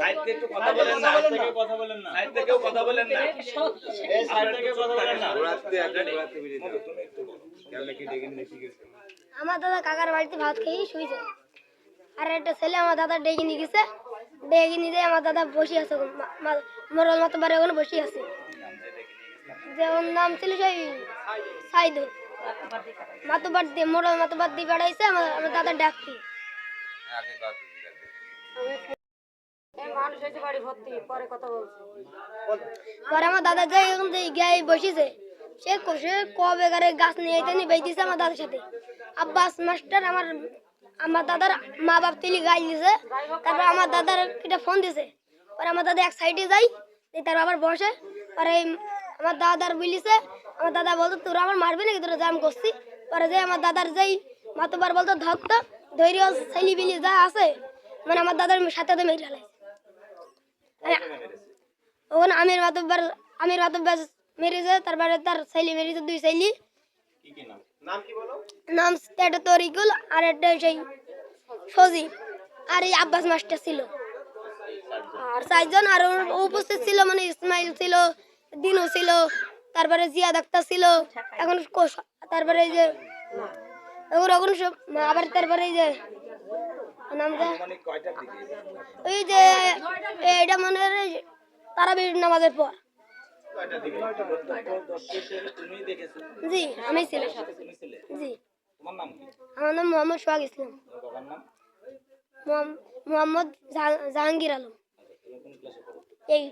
Side থেকে কথা বলেন না সাইড থেকে কথা বলেন না। সাইড থেকেও কথা বলেন না। সাইড থেকে কথা বলেন না। তুমি একটু বলো। আমার দাদা কাকার বাড়িতে ভাত খেয়ে শুয়েছে আর একটা ছেলে আমার দাদা ডেকে নিয়ে গেছে। ডেকে নিয়ে যেয়ে আমার দাদা বসে আছে মরল মতো বারে ওখানে বসে আছে। যে ওর নাম ছিল সেই সাইদুল। মাতুবার দিয়ে মোড়ল মাতুবার দিয়ে বেড়াইছে আমার আমার দাদা ডাকতে হয়েছে বাড়ি ভর্তি পরে আমার দাদা যে সে গাছ নিয়ে আমার দাদার তারপর ফোন দিছে। আমার দাদা এক যাই তারপর আবার বসে, পরে আমার দাদার বলিছে, আমার দাদা বলতো, তোরা আমার মারবি নাকি? তোরা জাম করছি। পরে যে আমার দাদার যেই মাতবার বলতো ধরতো ধৈর্য যা আছে মানে আমার দাদার সাথে তো মেরে ফেলাইছে। ওখানে আমির মাতব্বার আমির মাতব্বার মেরেছে তারপরে তার ছেলে মেরেছে দুই ছেলে। কি কি নাম? নাম কি বলো? নাম একটা তরিকুল আর একটা সেই আর এই আব্বাস মাস্টার ছিল। আর চারজন আর উপস্থিত ছিল মানে ইসমাইল ছিল দিনু ছিল তারপরে জিয়া ডাক্তার ছিল এখন তারপরে এই যে এখন এখন সব আবার তারপরে এই যে ওই যে এটা মনে হয় তারাবির নামাজের পর। জি আমি ছিলাম জি। তোমার নাম কি? আমার নাম মোহাম্মদ সোহাগ ইসলাম। মোহাম্মদ জাহা- জাহাঙ্গীর আলম। তুমি কোন ক্লাসে পড়ো। এই।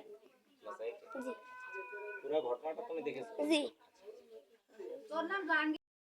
ক্লাস জি। পুরো ঘটনাটা তুমি জি।